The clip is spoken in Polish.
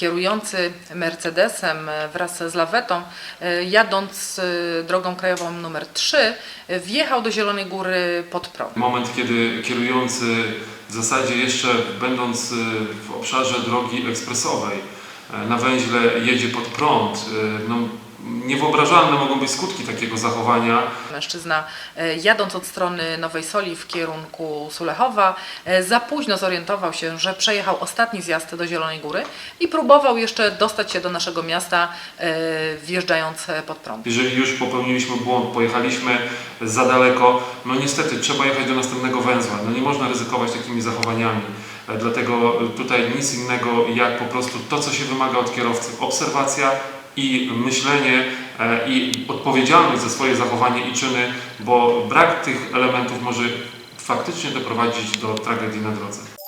kierujący Mercedesem e, wraz z lawetą, e, jadąc e, drogą krajową numer 3, e, wjechał do Zielonej Góry pod prąd. Moment, kiedy kierujący w zasadzie jeszcze będąc w obszarze drogi ekspresowej na węźle jedzie pod prąd, no, niewyobrażalne mogą być skutki takiego zachowania. Mężczyzna e, jadąc od strony Nowej Soli w kierunku Sulechowa e, za późno zorientował się, że przejechał ostatni zjazd do Zielonej Góry i próbował jeszcze dostać się do naszego miasta e, wjeżdżając pod prąd. Jeżeli już popełniliśmy błąd, pojechaliśmy za daleko, no niestety trzeba jechać do następnego węzła. No nie można ryzykować takimi zachowaniami. Dlatego tutaj nic innego jak po prostu to, co się wymaga od kierowcy. Obserwacja i myślenie e, i odpowiedzialność za swoje zachowanie i czyny, bo brak tych elementów może faktycznie doprowadzić do tragedii na drodze.